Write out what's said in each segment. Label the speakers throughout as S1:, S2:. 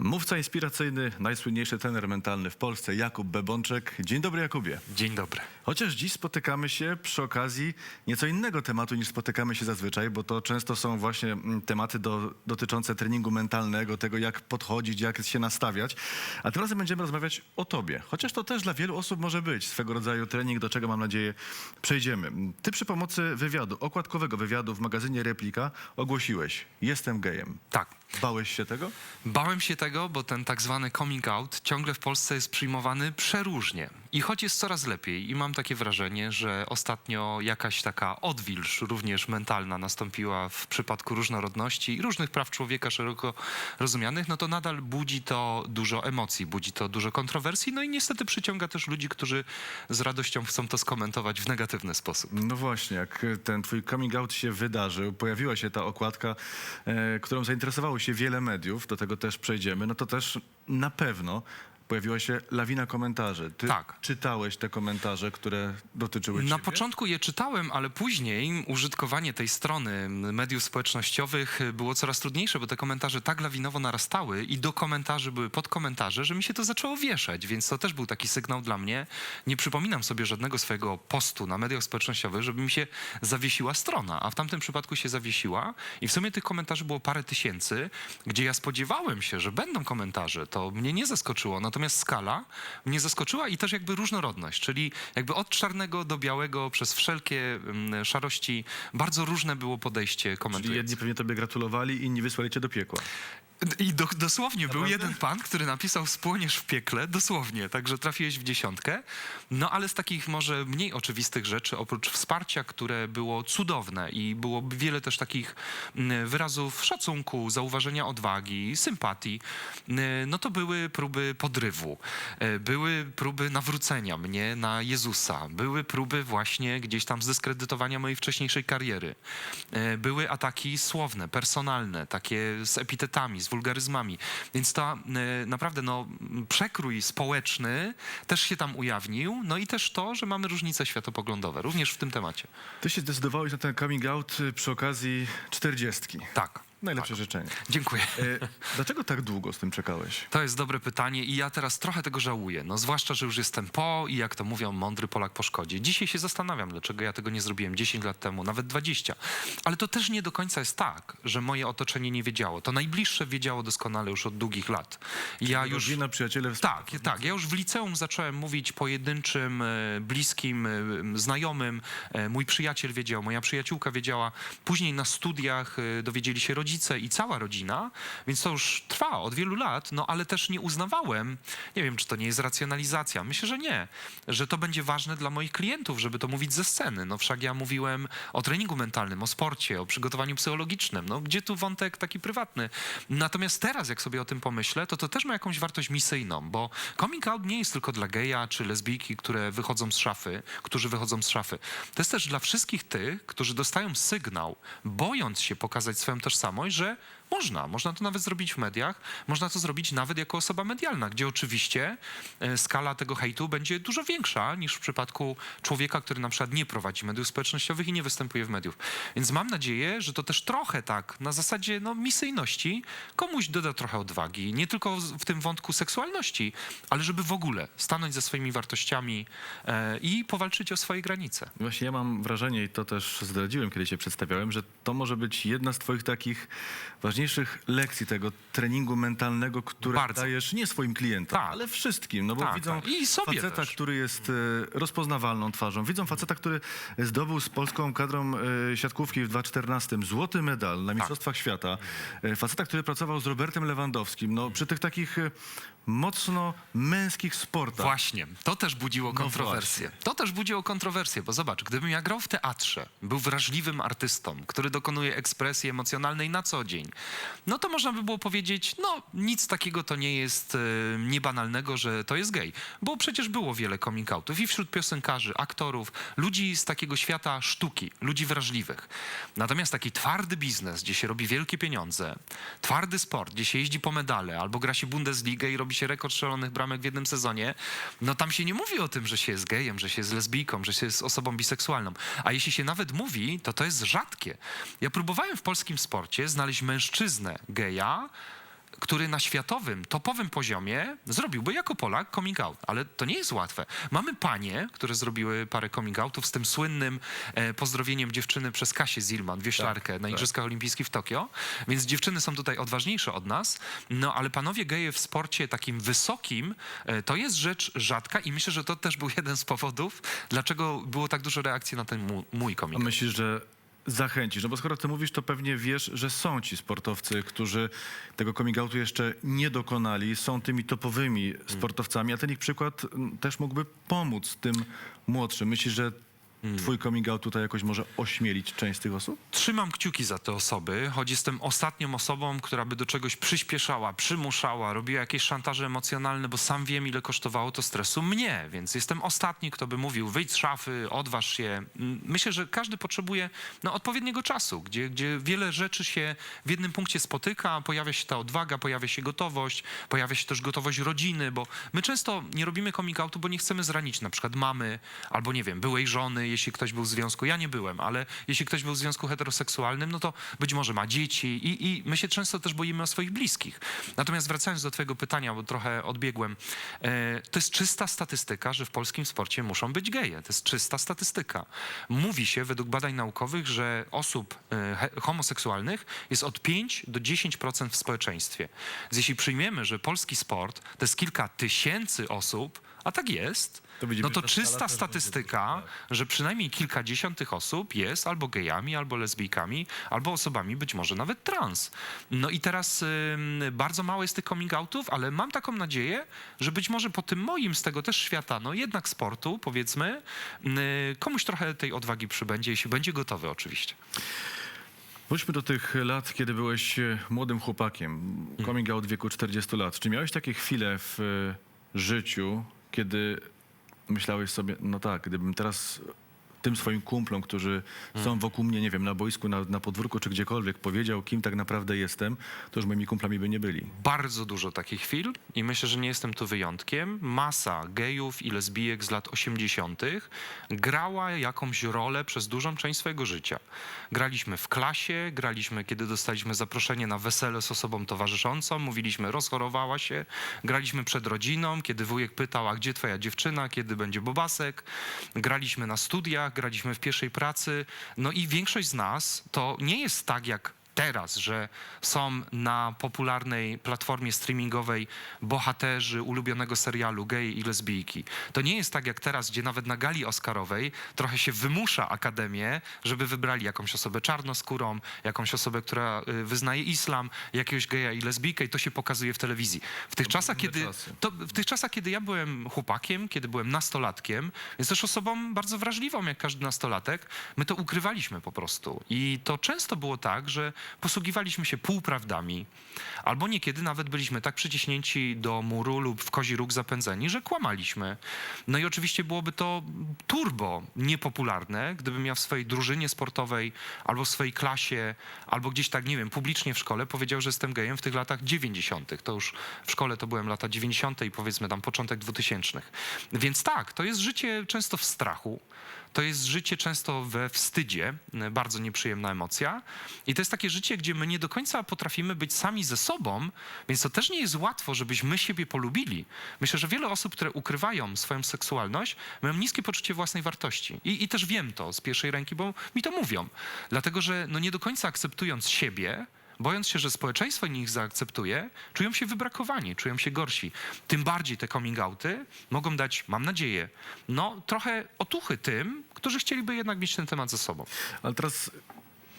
S1: Mówca inspiracyjny, najsłynniejszy trener mentalny w Polsce, Jakub Bebączek. Dzień dobry, Jakubie.
S2: Dzień dobry.
S1: Chociaż dziś spotykamy się przy okazji nieco innego tematu niż spotykamy się zazwyczaj, bo to często są właśnie mm, tematy do, dotyczące treningu mentalnego, tego jak podchodzić, jak się nastawiać. A tym razem będziemy rozmawiać o tobie. Chociaż to też dla wielu osób może być swego rodzaju trening, do czego mam nadzieję przejdziemy. Ty przy pomocy wywiadu, okładkowego wywiadu w magazynie Replika ogłosiłeś, jestem gejem.
S2: Tak.
S1: Bałeś się tego?
S2: Bałem się tego, bo ten tak zwany coming out ciągle w Polsce jest przyjmowany przeróżnie. I choć jest coraz lepiej i mam takie wrażenie, że ostatnio jakaś taka odwilż, również mentalna, nastąpiła w przypadku różnorodności i różnych praw człowieka szeroko rozumianych, no to nadal budzi to dużo emocji, budzi to dużo kontrowersji, no i niestety przyciąga też ludzi, którzy z radością chcą to skomentować w negatywny sposób.
S1: No właśnie, jak ten twój coming out się wydarzył, pojawiła się ta okładka, e, którą zainteresowało się wiele mediów, do tego też przejdziemy, no to też na pewno pojawiła się lawina komentarzy. Ty
S2: Tak.
S1: czytałeś te komentarze, które dotyczyły
S2: Na
S1: ciebie?
S2: początku je czytałem, ale później użytkowanie tej strony mediów społecznościowych było coraz trudniejsze, bo te komentarze tak lawinowo narastały i do komentarzy były podkomentarze, że mi się to zaczęło wieszać, więc to też był taki sygnał dla mnie. Nie przypominam sobie żadnego swojego postu na mediach społecznościowych, żeby mi się zawiesiła strona, a w tamtym przypadku się zawiesiła i w sumie tych komentarzy było parę tysięcy, gdzie ja spodziewałem się, że będą komentarze. To mnie nie zaskoczyło, natomiast skala mnie zaskoczyła i też jakby różnorodność, czyli jakby od czarnego do białego przez wszelkie mm, szarości bardzo różne było podejście
S1: Czyli
S2: komentujących.
S1: jedni pewnie tobie gratulowali, inni wysłali cię do piekła.
S2: I do, dosłownie był
S1: Naprawdę?
S2: jeden pan, który napisał spłoniesz w piekle, dosłownie, także trafiłeś w dziesiątkę. No ale z takich może mniej oczywistych rzeczy, oprócz wsparcia, które było cudowne i było wiele też takich mm, wyrazów szacunku, zauważenia odwagi, sympatii, mm, no to były próby podrywu, e, były próby nawrócenia mnie na Jezusa, były próby właśnie gdzieś tam zdyskredytowania mojej wcześniejszej kariery, E, były ataki słowne, personalne, takie z epitetami, z wulgaryzmami. Więc to e, naprawdę no, przekrój społeczny też się tam ujawnił. No i też to, że mamy różnice światopoglądowe, również w tym temacie.
S1: Ty się zdecydowałeś na ten coming out przy okazji czterdziestki.
S2: Tak.
S1: Najlepsze życzenie.
S2: Dziękuję.
S1: E, dlaczego tak długo z tym czekałeś?
S2: To jest dobre pytanie i ja teraz trochę tego żałuję. No zwłaszcza, że już jestem po i jak to mówią, mądry Polak po szkodzie. Dzisiaj się zastanawiam, dlaczego ja tego nie zrobiłem 10 lat temu, nawet 20. Ale to też nie do końca jest tak, że moje otoczenie nie wiedziało. To najbliższe wiedziało doskonale już od długich lat. Ja już...
S1: Rodzina, przyjaciele,
S2: Tak, tak. Ja już w liceum zacząłem mówić pojedynczym, e, bliskim, e, znajomym. E, Mój przyjaciel wiedział, moja przyjaciółka wiedziała. Później na studiach dowiedzieli się rodzice i cała rodzina, więc to już trwa od wielu lat, no ale też nie uznawałem, nie wiem, czy to nie jest racjonalizacja, myślę, że nie, że to będzie ważne dla moich klientów, żeby to mówić ze sceny. No wszak ja mówiłem o treningu mentalnym, o sporcie, o przygotowaniu psychologicznym, no gdzie tu wątek taki prywatny. Natomiast teraz, jak sobie o tym pomyślę, to to też ma jakąś wartość misyjną, bo coming out nie jest tylko dla geja czy lesbijki, które wychodzą z szafy, którzy wychodzą z szafy. To jest też dla wszystkich tych, którzy dostają sygnał, bojąc się pokazać swoją tożsamość, że można, można to nawet zrobić w mediach, można to zrobić nawet jako osoba medialna, gdzie oczywiście e, skala tego hejtu będzie dużo większa niż w przypadku człowieka, który na przykład nie prowadzi mediów społecznościowych i nie występuje w mediów. Więc mam nadzieję, że to też trochę tak na zasadzie no, misyjności komuś doda trochę odwagi, nie tylko w tym wątku seksualności, ale żeby w ogóle stanąć ze swoimi wartościami e, i powalczyć o swoje granice.
S1: Właśnie ja mam wrażenie, i to też zdradziłem, kiedy cię przedstawiałem, że to może być jedna z twoich takich ważniejszych lekcji tego treningu mentalnego, które
S2: Bardzo.
S1: dajesz nie swoim klientom,
S2: Tak.
S1: ale wszystkim. No bo
S2: Tak,
S1: widzą
S2: tak. I sobie
S1: faceta,
S2: też.
S1: który jest e, rozpoznawalną twarzą. Widzą faceta, który zdobył z polską kadrą e, siatkówki w 2014 złoty medal
S2: Tak.
S1: na Mistrzostwach Świata. E, Faceta, który pracował z Robertem Lewandowskim. No, przy tych takich e, mocno męskich sportach.
S2: Właśnie, to też budziło
S1: No
S2: kontrowersje.
S1: właśnie.
S2: to też budziło kontrowersje, bo zobacz, gdybym ja grał w teatrze, był wrażliwym artystą, który dokonuje ekspresji emocjonalnej na co dzień, no to można by było powiedzieć, no nic takiego to nie jest e, niebanalnego, że to jest gej. Bo przecież było wiele coming outów i wśród piosenkarzy, aktorów, ludzi z takiego świata sztuki, ludzi wrażliwych. Natomiast taki twardy biznes, gdzie się robi wielkie pieniądze, twardy sport, gdzie się jeździ po medale, albo gra się Bundesligę i robi się rekord szalonych bramek w jednym sezonie, no tam się nie mówi o tym, że się jest gejem, że się jest lesbijką, że się jest osobą biseksualną. A jeśli się nawet mówi, to to jest rzadkie. Ja próbowałem w polskim sporcie znaleźć mężczyznę geja, który na światowym, topowym poziomie zrobiłby jako Polak coming out. Ale to nie jest łatwe. Mamy panie, które zrobiły parę coming outów z tym słynnym e, pozdrowieniem dziewczyny przez Kasię Zilman, wioślarkę na Igrzyskach Olimpijskich w Tokio. Więc dziewczyny są tutaj odważniejsze od nas. No ale panowie geje w sporcie takim wysokim, e, to jest rzecz rzadka i myślę, że to też był jeden z powodów, dlaczego było tak dużo reakcji na ten mój,
S1: A
S2: coming out.
S1: myślisz, że zachęcisz? No bo skoro ty mówisz, to pewnie wiesz, że są ci sportowcy, którzy tego coming outu jeszcze nie dokonali, są tymi topowymi sportowcami, a ten ich przykład mm, też mógłby pomóc tym młodszym. Myślisz, że twój coming out tutaj jakoś może ośmielić część z tych osób?
S2: Trzymam kciuki za te osoby, choć jestem ostatnią osobą, która by do czegoś przyspieszała, przymuszała, robiła jakieś szantaże emocjonalne, bo sam wiem, ile kosztowało to stresu mnie, więc jestem ostatni, kto by mówił, wyjdź z szafy, odważ się. Mm, Myślę, że każdy potrzebuje no, odpowiedniego czasu, gdzie, gdzie wiele rzeczy się w jednym punkcie spotyka, pojawia się ta odwaga, pojawia się gotowość, pojawia się też gotowość rodziny, bo my często nie robimy coming outu, bo nie chcemy zranić na przykład mamy, albo nie wiem, byłej żony, jeśli ktoś był w związku. Ja nie byłem, ale jeśli ktoś był w związku heteroseksualnym, no to być może ma dzieci i, i my się często też boimy o swoich bliskich. Natomiast wracając do twojego pytania, bo trochę odbiegłem, e, to jest czysta statystyka, że w polskim sporcie muszą być geje. To jest czysta statystyka. Mówi się według badań naukowych, że osób e, homoseksualnych jest od 5 do 10% w społeczeństwie. Więc jeśli przyjmiemy, że polski sport to jest kilka tysięcy osób, a tak jest,
S1: To
S2: no to czysta statystyka, że przynajmniej kilkadziesiąt tych osób jest albo gejami, albo lesbijkami, albo osobami być może nawet trans. No i teraz ym, bardzo mało jest tych coming outów, ale mam taką nadzieję, że być może po tym moim z tego też świata, no jednak sportu, powiedzmy, komuś trochę tej odwagi przybędzie, jeśli będzie gotowy oczywiście.
S1: Wróćmy do tych lat, kiedy byłeś e, młodym chłopakiem, coming out w wieku 40 lat. Czy miałeś takie chwile w e, życiu, kiedy myślałeś sobie, no tak, gdybym teraz tym swoim kumplom, którzy są wokół mnie, nie wiem, na boisku, na, na podwórku czy gdziekolwiek, powiedział, kim tak naprawdę jestem, to już moimi kumplami by nie byli.
S2: bardzo dużo takich chwil i myślę, że nie jestem tu wyjątkiem. Masa gejów i lesbijek z lat 80. grała jakąś rolę przez dużą część swojego życia. Graliśmy w klasie, graliśmy, kiedy dostaliśmy zaproszenie na wesele z osobą towarzyszącą, mówiliśmy, rozchorowała się, graliśmy przed rodziną, kiedy wujek pytał, a gdzie twoja dziewczyna, kiedy będzie bobasek, graliśmy na studiach, graliśmy w pierwszej pracy, no i większość z nas to nie jest tak jak teraz, że są na popularnej platformie streamingowej bohaterzy ulubionego serialu gej i lesbijki. To nie jest tak jak teraz, gdzie nawet na gali oscarowej trochę się wymusza akademię, żeby wybrali jakąś osobę czarnoskórą, jakąś osobę, która y, wyznaje islam, jakiegoś geja i lesbijkę i to się pokazuje w telewizji. W tych czasach, kiedy to w tych czasach, kiedy ja byłem chłopakiem, kiedy byłem nastolatkiem, więc też osobą bardzo wrażliwą, jak każdy nastolatek, my to ukrywaliśmy po prostu. I to często było tak, że posługiwaliśmy się półprawdami, albo niekiedy nawet byliśmy tak przyciśnięci do muru lub w kozi róg zapędzeni, że kłamaliśmy. No i oczywiście byłoby to turbo niepopularne, gdybym ja w swojej drużynie sportowej, albo w swojej klasie, albo gdzieś tak, nie wiem, publicznie w szkole powiedział, że jestem gejem w tych latach 90. To już w szkole to byłem lata 90. i powiedzmy tam początek 2000. Więc tak, to jest życie często w strachu. To jest życie często we wstydzie, bardzo nieprzyjemna emocja. I to jest takie życie, gdzie my nie do końca potrafimy być sami ze sobą, więc to też nie jest łatwo, żebyśmy siebie polubili. Myślę, że wiele osób, które ukrywają swoją seksualność, mają niskie poczucie własnej wartości. I, I też wiem to z pierwszej ręki, bo mi to mówią. Dlatego, że no nie do końca akceptując siebie, bojąc się, że społeczeństwo ich zaakceptuje, czują się wybrakowani, czują się gorsi. Tym bardziej te coming outy mogą dać, mam nadzieję, no trochę otuchy tym, którzy chcieliby jednak mieć ten temat ze sobą.
S1: Ale teraz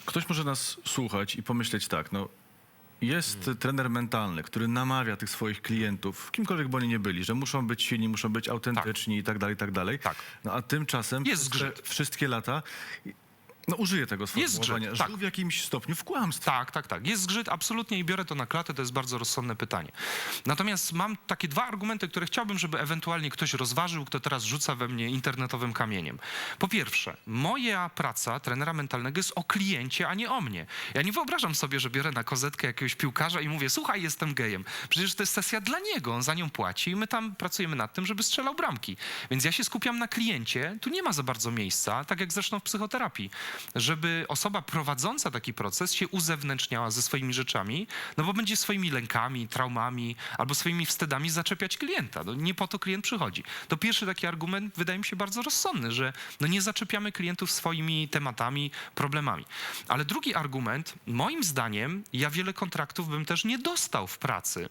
S1: ktoś może nas słuchać i pomyśleć tak, no jest
S2: Hmm.
S1: trener mentalny, który namawia tych swoich klientów, kimkolwiek by oni nie byli, że muszą być silni, muszą być autentyczni i tak dalej, i tak dalej.
S2: Tak.
S1: No a tymczasem
S2: Jest
S1: wszystkie lata, no użyję tego sformułowania,
S2: zgrzyt, tak.
S1: żył w jakimś stopniu w kłamstwie.
S2: Tak, tak, tak. Jest zgrzyt absolutnie i biorę to na klatę, to jest bardzo rozsądne pytanie. Natomiast mam takie dwa argumenty, które chciałbym, żeby ewentualnie ktoś rozważył, kto teraz rzuca we mnie internetowym kamieniem. Po pierwsze, moja praca trenera mentalnego jest o kliencie, a nie o mnie. Ja nie wyobrażam sobie, że biorę na kozetkę jakiegoś piłkarza i mówię, słuchaj, jestem gejem. Przecież to jest sesja dla niego, on za nią płaci i my tam pracujemy nad tym, żeby strzelał bramki. Więc ja się skupiam na kliencie, tu nie ma za bardzo miejsca, tak jak zresztą w psychoterapii. Żeby osoba prowadząca taki proces się uzewnętrzniała ze swoimi rzeczami, no bo będzie swoimi lękami, traumami albo swoimi wstydami zaczepiać klienta. No nie po to klient przychodzi. To pierwszy taki argument wydaje mi się bardzo rozsądny, że no nie zaczepiamy klientów swoimi tematami, problemami. Ale drugi argument, moim zdaniem, ja wiele kontraktów bym też nie dostał w pracy.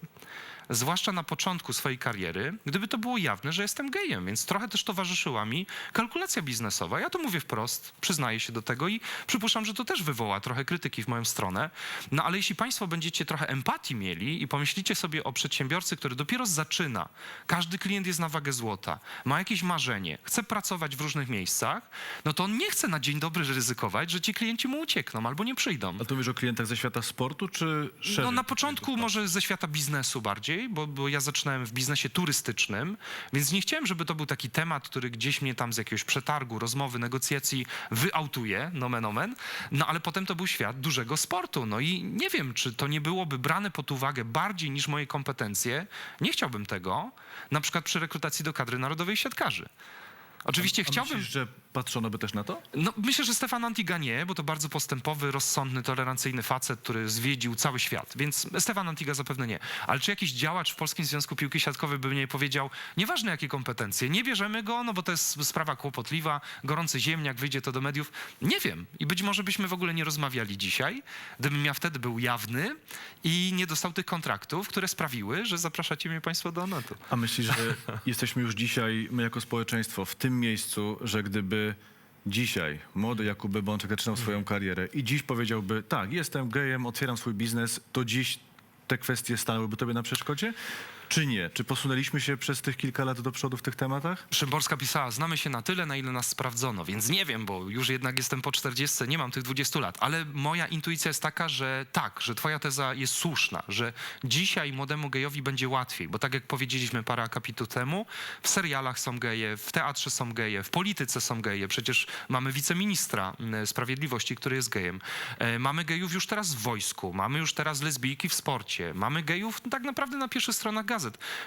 S2: Zwłaszcza na początku swojej kariery, gdyby to było jawne, że jestem gejem, więc trochę też towarzyszyła mi kalkulacja biznesowa. Ja to mówię wprost, przyznaję się do tego i przypuszczam, że to też wywoła trochę krytyki w moją stronę. No ale jeśli Państwo będziecie trochę empatii mieli i pomyślicie sobie o przedsiębiorcy, który dopiero zaczyna, każdy klient jest na wagę złota, ma jakieś marzenie, chce pracować w różnych miejscach, no to on nie chce na dzień dobry ryzykować, że ci klienci mu uciekną albo nie przyjdą.
S1: A tu mówisz o klientach ze świata sportu, czy szerzej?
S2: No na początku może ze świata biznesu bardziej, bo, bo ja zaczynałem w biznesie turystycznym, więc nie chciałem, żeby to był taki temat, który gdzieś mnie tam z jakiegoś przetargu, rozmowy, negocjacji wyautuje, nomen omen, no ale potem to był świat dużego sportu, no i nie wiem, czy to nie byłoby brane pod uwagę bardziej niż moje kompetencje, nie chciałbym tego, na przykład przy rekrutacji do kadry narodowej siatkarzy. Oczywiście
S1: A
S2: chciałbym...
S1: Myślisz, że patrzono by też na to?
S2: No, myślę, że Stefan Antiga nie, bo to bardzo postępowy, rozsądny, tolerancyjny facet, który zwiedził cały świat. Więc Stefan Antiga zapewne nie. Ale czy jakiś działacz w Polskim Związku Piłki Siatkowej by mnie powiedział, nieważne jakie kompetencje, nie bierzemy go, no bo to jest sprawa kłopotliwa, gorący ziemniak, wyjdzie to do mediów. Nie wiem. I być może byśmy w ogóle nie rozmawiali dzisiaj, gdybym ja wtedy był jawny i nie dostał tych kontraktów, które sprawiły, że zapraszacie mnie państwo do Onetu.
S1: A myślisz, że jesteśmy już dzisiaj, my jako społeczeństwo, w tym miejscu, że gdyby dzisiaj młody Jakub Bączek zaczynał swoją karierę i dziś powiedziałby, tak, jestem gejem, otwieram swój biznes, to dziś te kwestie stanęłyby tobie na przeszkodzie? Czy nie? Czy posunęliśmy się przez tych kilka lat do przodu w tych tematach?
S2: Szymborska pisała, znamy się na tyle, na ile nas sprawdzono, więc nie wiem, bo już jednak jestem po 40, nie mam tych 20 lat, ale moja intuicja jest taka, że tak, że twoja teza jest słuszna, że dzisiaj młodemu gejowi będzie łatwiej, bo tak jak powiedzieliśmy parę akapitów temu, w serialach są geje, w teatrze są geje, w polityce są geje, przecież mamy wiceministra mm, sprawiedliwości, który jest gejem. E, Mamy gejów już teraz w wojsku, mamy już teraz lesbijki w sporcie, mamy gejów tak naprawdę na pierwszych stronach gazet.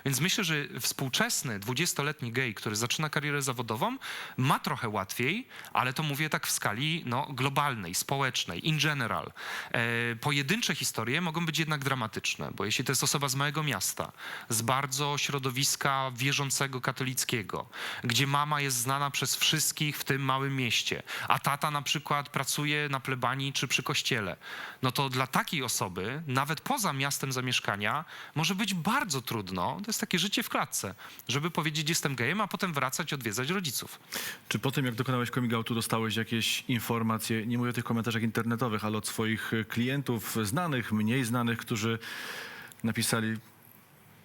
S2: Więc myślę, że współczesny 20-letni gej, który zaczyna karierę zawodową, ma trochę łatwiej, ale to mówię tak w skali no, globalnej, społecznej, in general. E, pojedyncze historie mogą być jednak dramatyczne, bo jeśli to jest osoba z małego miasta, z bardzo środowiska wierzącego katolickiego, gdzie mama jest znana przez wszystkich w tym małym mieście, a tata na przykład pracuje na plebanii czy przy kościele, no to dla takiej osoby, nawet poza miastem zamieszkania, może być bardzo trudno. To jest takie życie w klatce, żeby powiedzieć, jestem gejem, a potem wracać odwiedzać rodziców.
S1: Czy po tym, jak dokonałeś coming outu, dostałeś jakieś informacje, nie mówię o tych komentarzach internetowych, ale od swoich klientów, znanych, mniej znanych, którzy napisali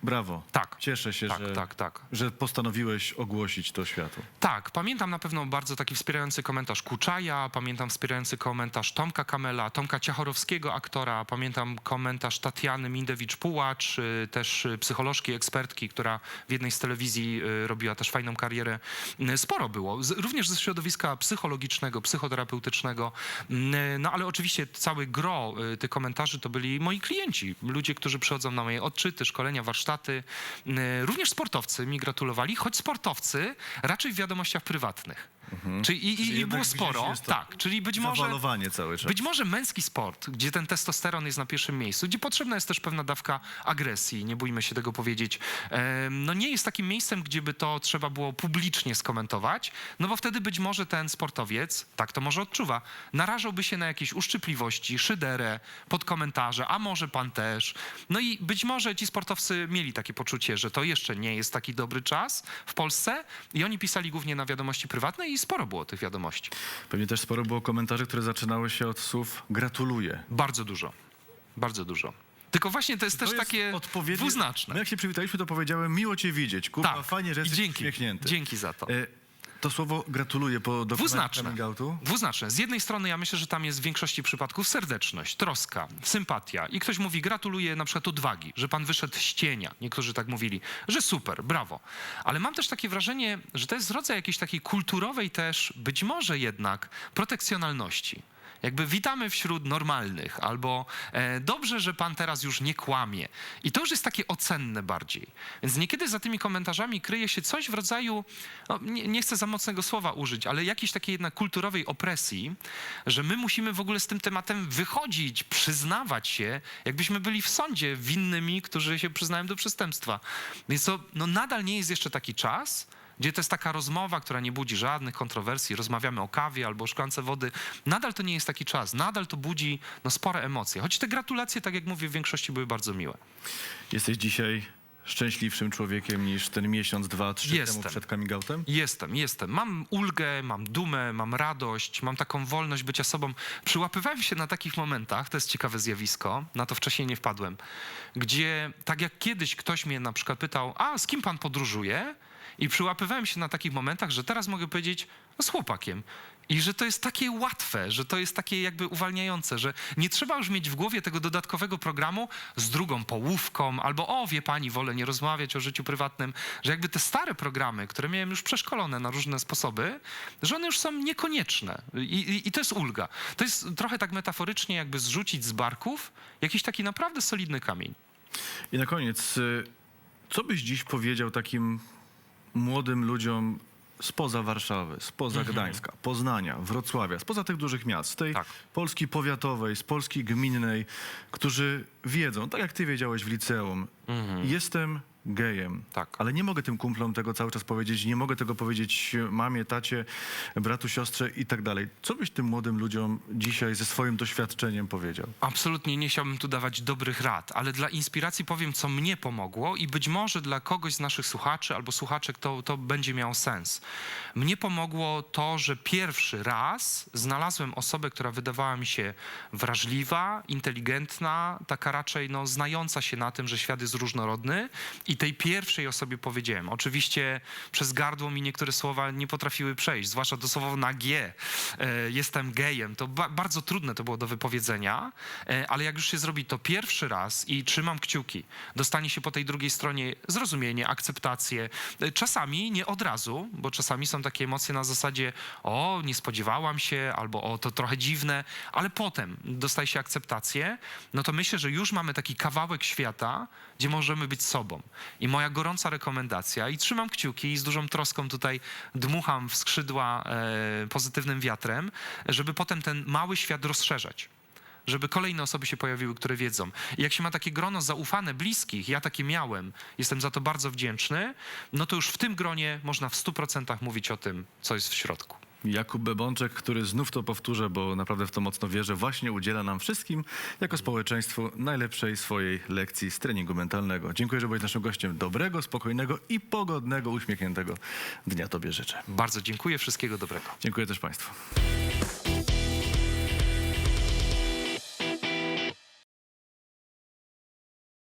S1: brawo,
S2: Tak.
S1: cieszę się,
S2: Tak,
S1: że,
S2: tak, tak.
S1: że postanowiłeś ogłosić to światu.
S2: Tak, pamiętam na pewno bardzo taki wspierający komentarz Kuczaja, pamiętam wspierający komentarz Tomka Kamela, Tomka Ciachorowskiego, aktora, pamiętam komentarz Tatiany Mindewicz-Pułacz, y, też y, psycholożki, ekspertki, która w jednej z telewizji y, robiła też fajną karierę. Sporo było, również ze środowiska psychologicznego, psychoterapeutycznego, no ale oczywiście cały gro tych komentarzy to byli moi klienci, ludzie, którzy przychodzą na moje odczyty, szkolenia, warsztaty, Y, również sportowcy mi gratulowali, choć sportowcy raczej w wiadomościach prywatnych. Czyli, i,
S1: Czyli
S2: i, było sporo, tak, czyli być może...
S1: Cały czas.
S2: Być może męski sport, gdzie ten testosteron jest na pierwszym miejscu, gdzie potrzebna jest też pewna dawka agresji, nie bójmy się tego powiedzieć, no nie jest takim miejscem, gdzie by to trzeba było publicznie skomentować, no bo wtedy być może ten sportowiec, tak to może odczuwa, narażałby się na jakieś uszczypliwości, szyderę, pod komentarze, a może pan też. No i być może ci sportowcy mieli takie poczucie, że to jeszcze nie jest taki dobry czas w Polsce i oni pisali głównie na wiadomości prywatne i sporo było tych wiadomości.
S1: Pewnie też sporo było komentarzy, które zaczynały się od słów gratuluję.
S2: Bardzo dużo. Bardzo dużo. Tylko właśnie to jest
S1: To
S2: też
S1: jest
S2: takie
S1: odpowiednie-
S2: dwuznaczne.
S1: My jak się przywitaliśmy, to powiedziałem miło cię widzieć. Kurwa,
S2: Tak.
S1: fajnie, że jesteś
S2: dzięki.
S1: uśmiechnięty.
S2: Dzięki za to.
S1: To słowo gratuluję po
S2: Dwuznaczne. Dwuznaczne. Z jednej strony ja myślę, że tam jest w większości przypadków serdeczność, troska, sympatia. I ktoś mówi, gratuluję na przykład odwagi, że pan wyszedł z cienia. Niektórzy tak mówili, że super, brawo. Ale mam też takie wrażenie, że to jest rodzaj jakiejś takiej kulturowej też, być może jednak, protekcjonalności. Jakby witamy wśród normalnych, albo e, dobrze, że pan teraz już nie kłamie. I to już jest takie ocenne bardziej. Więc niekiedy za tymi komentarzami kryje się coś w rodzaju, no, nie, nie chcę za mocnego słowa użyć, ale jakiejś takiej jednak kulturowej opresji, że my musimy w ogóle z tym tematem wychodzić, przyznawać się, jakbyśmy byli w sądzie winnymi, którzy się przyznają do przestępstwa. Więc to no, nadal nie jest jeszcze taki czas, gdzie to jest taka rozmowa, która nie budzi żadnych kontrowersji, rozmawiamy o kawie albo o szklance wody, nadal to nie jest taki czas, nadal to budzi no, spore emocje. Choć te gratulacje, tak jak mówię, w większości były bardzo miłe.
S1: Jesteś dzisiaj szczęśliwszym człowiekiem niż ten miesiąc, dwa, trzy
S2: Jestem.
S1: temu przed coming outem?
S2: Jestem, jestem. Mam ulgę, mam dumę, mam radość, mam taką wolność bycia sobą. Przyłapywałem się na takich momentach, to jest ciekawe zjawisko, na to wcześniej nie wpadłem, gdzie tak jak kiedyś ktoś mnie na przykład pytał, a z kim pan podróżuje? I przyłapywałem się na takich momentach, że teraz mogę powiedzieć, no z chłopakiem. I że to jest takie łatwe, że to jest takie jakby uwalniające, że nie trzeba już mieć w głowie tego dodatkowego programu z drugą połówką, albo o, wie pani, wolę nie rozmawiać o życiu prywatnym, że jakby te stare programy, które miałem już przeszkolone na różne sposoby, że one już są niekonieczne. I, i, i to jest ulga. To jest trochę tak metaforycznie jakby zrzucić z barków jakiś taki naprawdę solidny kamień.
S1: I na koniec, y, co byś dziś powiedział takim młodym ludziom spoza Warszawy, spoza Gdańska, Poznania, Wrocławia, spoza tych dużych miast, z tej
S2: Tak.
S1: Polski powiatowej, z Polski gminnej, którzy wiedzą, tak jak ty wiedziałeś w liceum, jestem gejem,
S2: Tak.
S1: ale nie mogę tym kumplom tego cały czas powiedzieć, nie mogę tego powiedzieć mamie, tacie, bratu, siostrze i tak dalej. Co byś tym młodym ludziom dzisiaj ze swoim doświadczeniem powiedział?
S2: Absolutnie nie chciałbym tu dawać dobrych rad, ale dla inspiracji powiem, co mnie pomogło i być może dla kogoś z naszych słuchaczy albo słuchaczek to, to będzie miało sens. Mnie pomogło to, że pierwszy raz znalazłem osobę, która wydawała mi się wrażliwa, inteligentna, taka raczej no, znająca się na tym, że świat jest różnorodny i tej pierwszej osobie powiedziałem. Oczywiście przez gardło mi niektóre słowa nie potrafiły przejść, zwłaszcza dosłownie na G. E, jestem gejem. To ba- bardzo trudne to było do wypowiedzenia, e, ale jak już się zrobi to pierwszy raz i trzymam kciuki, dostanie się po tej drugiej stronie zrozumienie, akceptację. E, Czasami nie od razu, bo czasami są takie emocje na zasadzie o, nie spodziewałam się, albo o, to trochę dziwne, ale potem dostaje się akceptację, no to myślę, że już mamy taki kawałek świata, gdzie możemy być sobą. I moja gorąca rekomendacja, i trzymam kciuki, i z dużą troską tutaj dmucham w skrzydła e, pozytywnym wiatrem, żeby potem ten mały świat rozszerzać. Żeby kolejne osoby się pojawiły, które wiedzą. I jak się ma takie grono zaufane, bliskich, ja takie miałem, jestem za to bardzo wdzięczny, no to już w tym gronie można w 100% mówić o tym, co jest w środku.
S1: Jakub Bebączek, który znów to powtórzę, bo naprawdę w to mocno wierzę, właśnie udziela nam wszystkim jako społeczeństwu najlepszej swojej lekcji z treningu mentalnego. Dziękuję, że byłeś naszym gościem. Dobrego, spokojnego i pogodnego, uśmiechniętego dnia Tobie życzę.
S2: Bardzo dziękuję, wszystkiego dobrego.
S1: Dziękuję też Państwu.